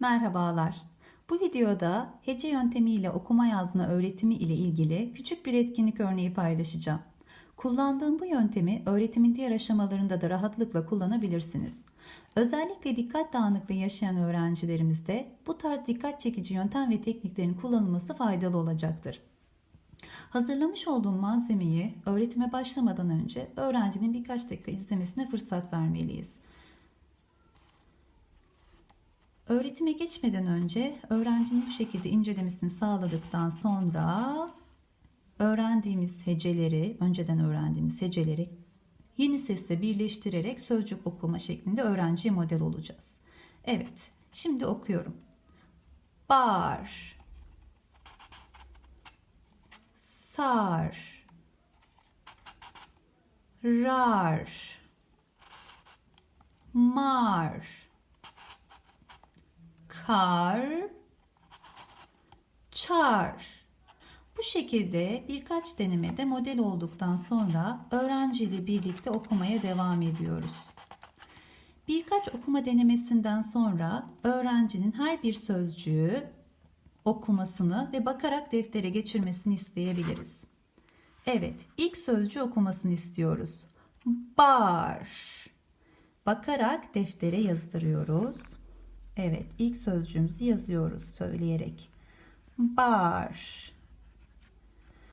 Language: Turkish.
Merhabalar. Bu videoda hece yöntemiyle okuma yazma öğretimi ile ilgili küçük bir etkinlik örneği paylaşacağım. Kullandığım bu yöntemi öğretimin diğer aşamalarında da rahatlıkla kullanabilirsiniz. Özellikle dikkat dağınıklığı yaşayan öğrencilerimizde bu tarz dikkat çekici yöntem ve tekniklerin kullanılması faydalı olacaktır. Hazırlamış olduğum malzemeyi öğretime başlamadan önce öğrencinin birkaç dakika izlemesine fırsat vermeliyiz. Öğretime geçmeden önce öğrencinin bu şekilde incelemesini sağladıktan sonra öğrendiğimiz heceleri, önceden öğrendiğimiz heceleri yeni sesle birleştirerek sözcük okuma şeklinde öğrenciye model olacağız. Evet, şimdi okuyorum. Bar Sar Rar Mar kar, çar. Bu şekilde birkaç denemede model olduktan sonra öğrenciyle birlikte okumaya devam ediyoruz. Birkaç okuma denemesinden sonra öğrencinin her bir sözcüğü okumasını ve bakarak deftere geçirmesini isteyebiliriz. Evet, ilk sözcüğü okumasını istiyoruz. Bar. Bakarak deftere yazdırıyoruz. Evet, ilk sözcüğümüzü yazıyoruz söyleyerek. Bar.